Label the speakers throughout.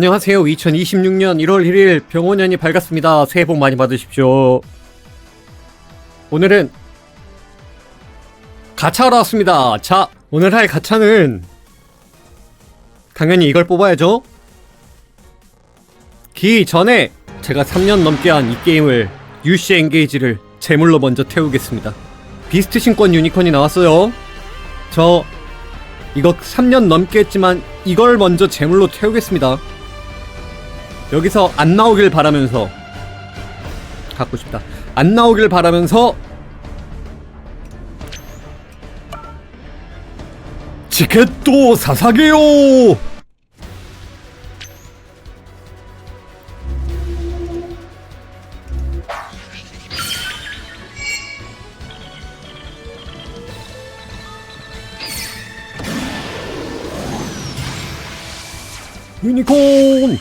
Speaker 1: 안녕하세요. 2026년 1월 1일 병원년이 밝았습니다. 새해 복 많이 받으십시오. 오늘은 가차하러 왔습니다. 자, 오늘 할 가차는 당연히 이걸 뽑아야죠. 기 전에 제가 3년 넘게 한 이 게임을 UC 엔게이지를 제물로 먼저 태우겠습니다. 비스트 신권 유니콘이 나왔어요. 저 이거 3년 넘게 했지만 이걸 먼저 제물로 태우겠습니다. 여기서 안 나오길 바라면서 갖고 싶다. 안 나오길 바라면서 티켓도 사사게요. 유니콘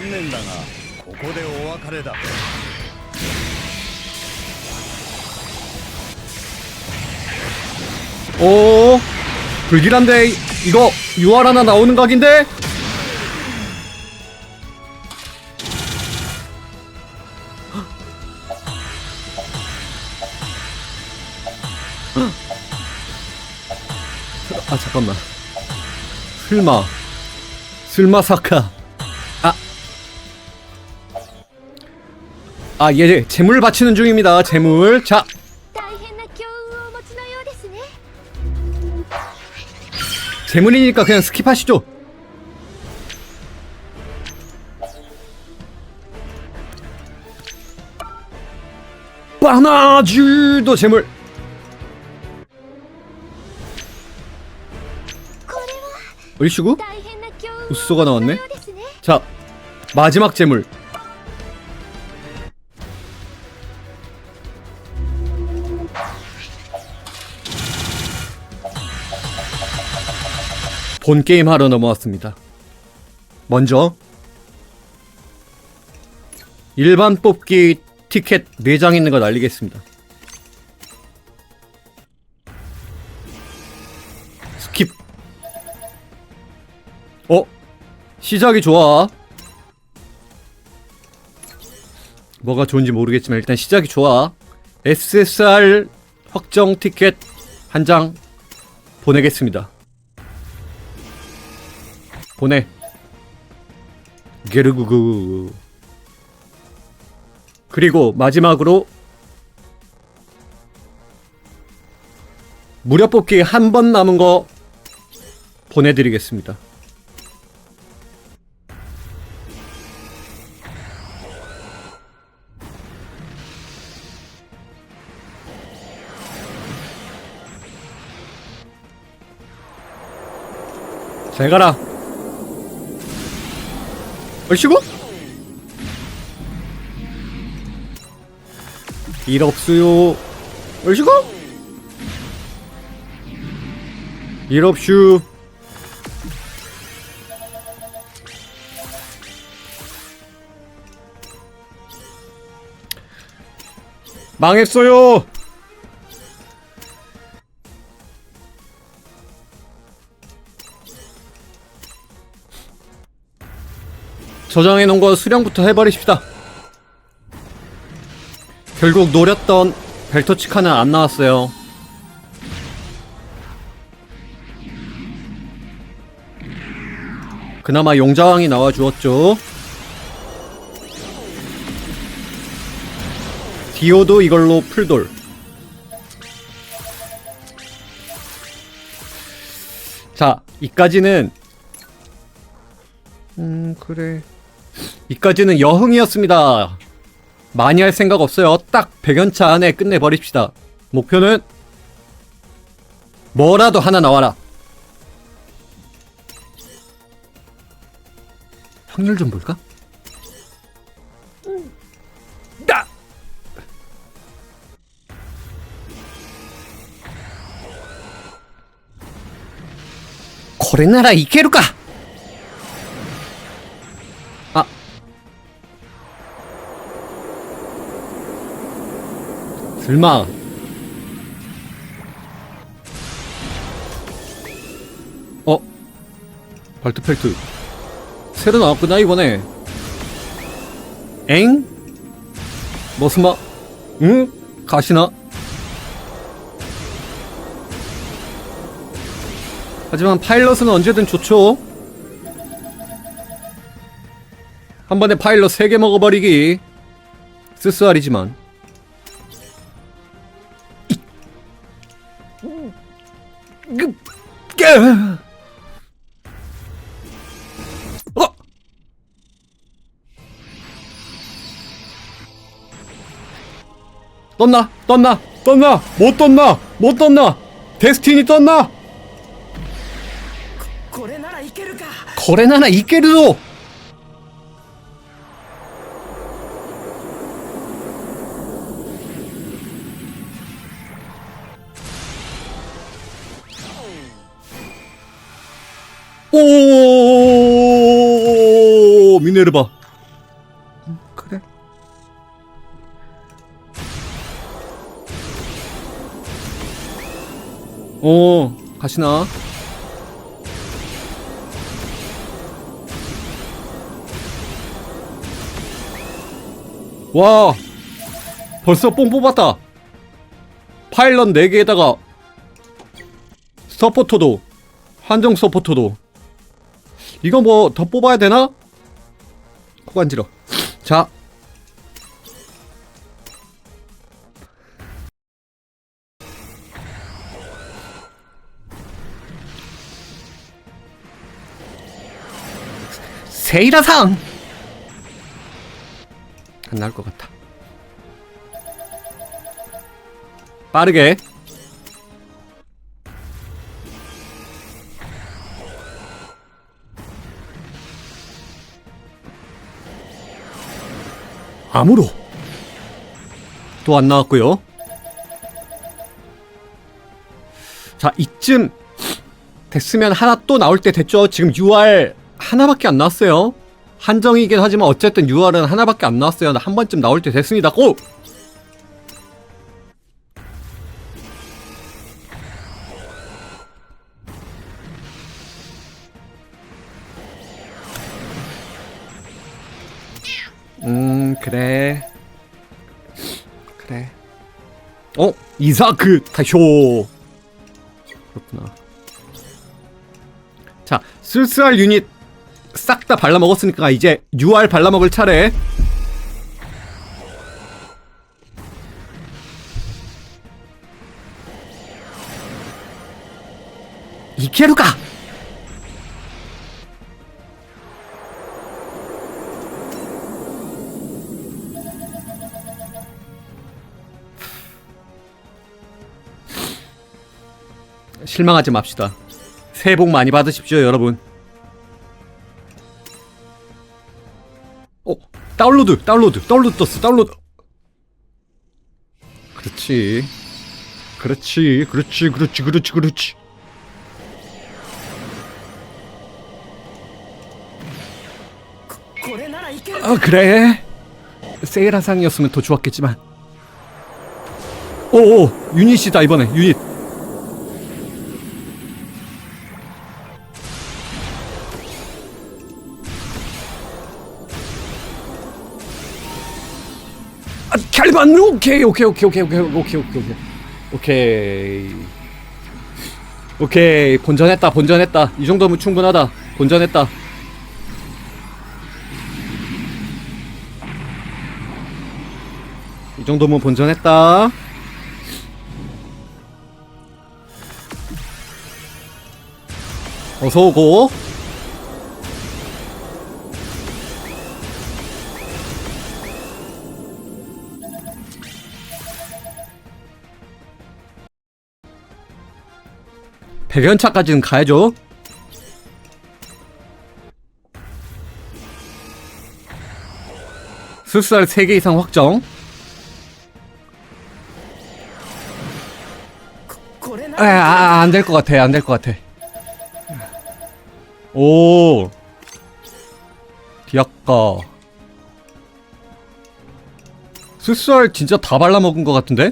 Speaker 2: 残念だがここでお別れだ
Speaker 1: 오 불길한데 이거 유알 하나 나오는 각인데 아 잠깐만 슬마 슬마사카 아, 예, 예, 재물 바치는 중입니다. 재물. 자. 재물이니까 그냥 스킵하시죠. 바나주도 재물. 일시구 우스소가 나왔네. 자, 마지막 재물. 본 게임 하러 넘어왔습니다. 먼저 일반 뽑기 티켓 4장 있는 거 날리겠습니다. 스킵. 어? 시작이 좋아. 뭐가 좋은지 모르겠지만 일단 시작이 좋아. SSR 확정 티켓 한 장 보내겠습니다. 보내. 게르구구. 그리고 마지막으로 무료 뽑기 한 번 남은 거 보내드리겠습니다. 잘 가라. 얼씨구? 일 없어요. 얼씨구? 일 없슈. 망했어요. 저장해 놓은 거 수령부터 해버리십시다. 결국 노렸던 벨토치카는 안 나왔어요. 그나마 용자왕이 나와 주었죠. 디오도 이걸로 풀돌. 자, 이까지는 음, 그래. 이까지는 여흥이었습니다. 많이 할 생각 없어요. 딱 100연차 안에 끝내버립시다. 목표는 뭐라도 하나 나와라. 확률 좀 볼까? 나! 코레나라 이케루까! 설마. 어? 발트 펠트 새로 나왔구나 이번에 엥? 머스마 응? 가시나? 하지만 파일럿은 언제든 좋죠 한 번에 파일럿 3개 먹어버리기 쓰쓰알이지만 깨. 어? 떴나? 떴나? 떴나? 못 떴나? 못 떴나? 데스티니 떴나?
Speaker 3: これならいけるか
Speaker 1: 오 미네르바. 음, 그래? 오 가시나? 와 벌써 뽕 뽑았다. 파일럿 4개에다가 서포터도 한정 서포터도 이거 뭐 더 뽑아야 되나? 코 간지러 자 세이라상 안 나올 것 같아. 빠르게. 암으로. 또 안 나왔고요. 자, 이쯤 됐으면 하나 또 나올 때 됐죠. 지금 UR 하나밖에 안 나왔어요. 한정이긴 하지만 어쨌든 6월은 하나밖에 안 나왔어요. 한 번쯤 나올 때 됐습니다. 고! 그래. 어? 이사크 타쇼. 그렇구나. 자, 쓸쓸할 유닛 싹 다 발라먹었으니까 이제 UR 발라먹을 차례 이케루가 실망하지 맙시다. 새해 복 많이 받으십시오, 여러분. 어, 다운로드, 다운로드, 다운로드 떴어, 다운로드. 그렇지. 그렇지, 그렇지, 그렇지, 그렇지, 그렇지. 아, 그래. 세일 한상이었으면 더 좋았겠지만. 오오, 유닛이다, 이번에, 유닛. 오케이 오케이 오케이 오케이 오케이 오케이 오케이 오케이. 오케이. 본전했다 본전했다. 이 정도면 충분하다. 본전했다. 이 정도면 본전했다. 어서 오고 100연차까지는 가야죠. 술살 3개 이상 확정. 아, 아, 안 될 것 같아 안 될 것 같아. 오. 디아까 술살 진짜 다 발라먹은 것 같은데?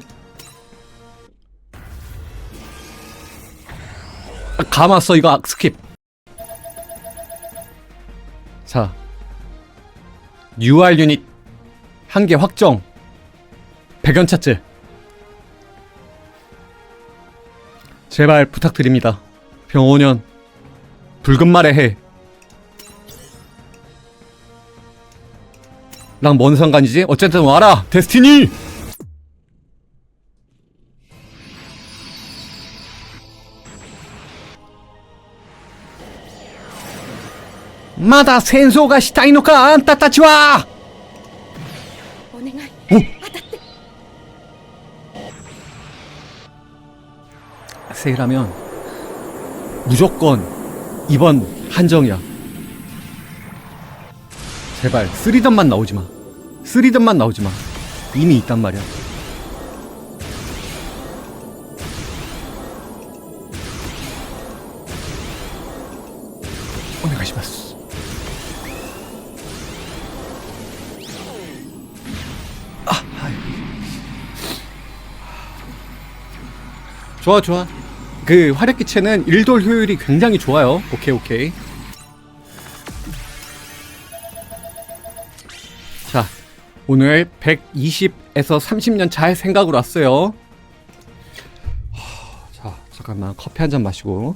Speaker 1: 감았어, 이거 아, 스킵. 자, UR 유닛 한 개 확정. 백연 차트. 제발 부탁드립니다. 병원연 붉은 말의 해. 랑 뭔 상관이지? 어쨌든 와라 데스티니. 마다 센소가 시타이노카 안타 타치와.
Speaker 4: お願い
Speaker 1: お
Speaker 4: 当たって
Speaker 1: 세일하면 무조건 이번 한정이야. 제발 쓰리던만 나오지 마. 쓰리던만 나오지 마. 이미 있단 말이야. 좋아 좋아. 그 화력기체는 일돌 효율이 굉장히 좋아요. 오케이 오케이. 자, 오늘 120에서 30년 잘 생각으로 왔어요. 하, 자, 잠깐만 커피 한 잔 마시고.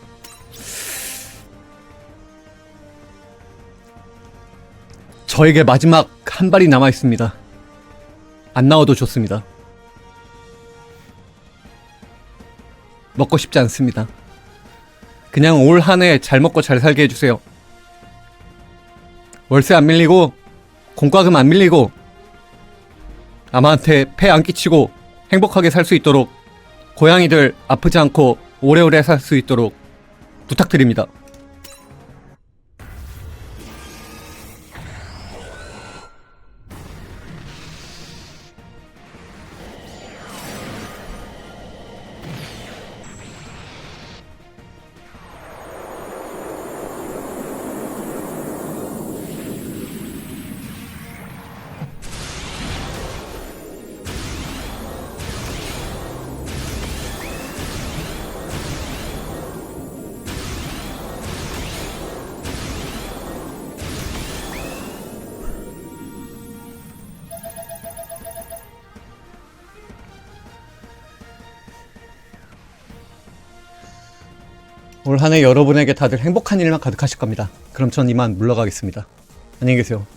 Speaker 1: 저에게 마지막 한 발이 남아 있습니다. 안 나와도 좋습니다. 먹고 싶지 않습니다. 그냥 올 한 해 잘 먹고 잘 살게 해주세요. 월세 안 밀리고, 공과금 안 밀리고, 아마한테 폐 안 끼치고 행복하게 살 수 있도록 고양이들 아프지 않고 오래오래 살 수 있도록 부탁드립니다. 올 한해 여러분에게 다들 행복한 일만 가득하실 겁니다. 그럼 전 이만 물러가겠습니다. 안녕히 계세요.